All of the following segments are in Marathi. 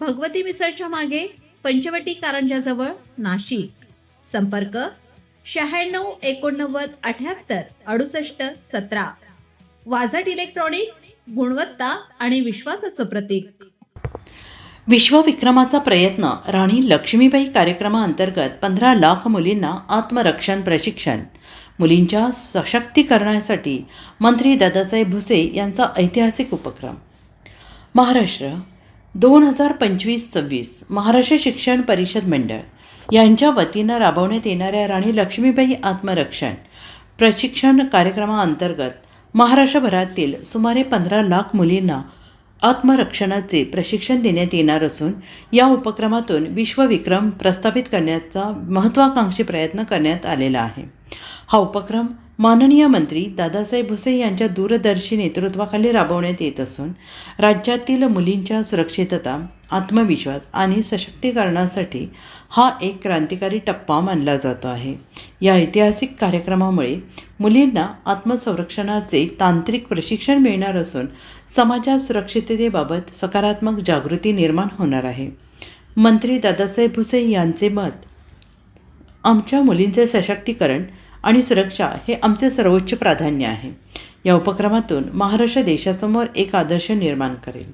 भगवती मिसळच्या मागे पंचवटी कारंजाजवळ नाशिक. संपर्क शहाण्णव एकोणनव्वद अठ्याहत्तर अडुसष्ट सतरा. वाझट इलेक्ट्रॉनिक्स गुणवत्ता आणि विश्वासाचं प्रतीक. विश्वविक्रमाचा प्रयत्न राणी लक्ष्मीबाई कार्यक्रमाअंतर्गत पंधरा लाख मुलींना आत्मरक्षण प्रशिक्षण. मुलींच्या सशक्तीकरणासाठी मंत्री दादासाहेब भुसे यांचा ऐतिहासिक उपक्रम. महाराष्ट्र दोन हजार पंचवीस सव्वीस महाराष्ट्र शिक्षण परिषद मंडळ यांच्या वतीनं राबवण्यात येणाऱ्या राणी लक्ष्मीबाई आत्मरक्षण प्रशिक्षण कार्यक्रमाअंतर्गत महाराष्ट्रभरातील सुमारे पंधरा लाख मुलींना आत्मरक्षणाचे प्रशिक्षण देण्यात येणार असून या उपक्रमातून विश्वविक्रम प्रस्थापित करण्याचा महत्त्वाकांक्षी प्रयत्न करण्यात आलेला आहे. हा उपक्रम माननीय मंत्री दादासाहेब भुसे यांच्या दूरदर्शी नेतृत्वाखाली राबवण्यात येत असून राज्यातील मुलींच्या सुरक्षितता आत्मविश्वास आणि सशक्तीकरणासाठी हा एक क्रांतिकारी टप्पा मानला जातो आहे. या ऐतिहासिक कार्यक्रमामुळे मुलींना आत्मसंरक्षणाचे तांत्रिक प्रशिक्षण मिळणार असून समाजात सुरक्षिततेबाबत सकारात्मक जागृती निर्माण होणार आहे. मंत्री दादासाहेब भुसे यांचे मत आमच्या मुलींचे सशक्तीकरण आणि सुरक्षा हे आमचे सर्वोच्च प्राधान्य आहे. या उपक्रमातून महाराष्ट्र देशासमोर एक आदर्श निर्माण करेल.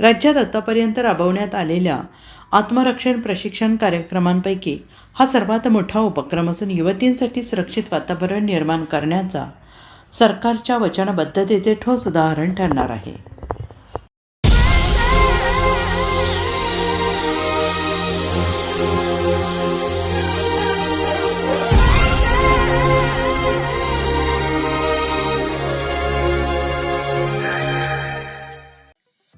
राज्यात आतापर्यंत राबवण्यात आलेल्या आत्मरक्षण प्रशिक्षण कार्यक्रमांपैकी हा सर्वात मोठा उपक्रम असून युवतींसाठी सुरक्षित वातावरण निर्माण करण्याचा सरकारच्या वचनबद्धतेचे ठोस उदाहरण ठरणार आहे.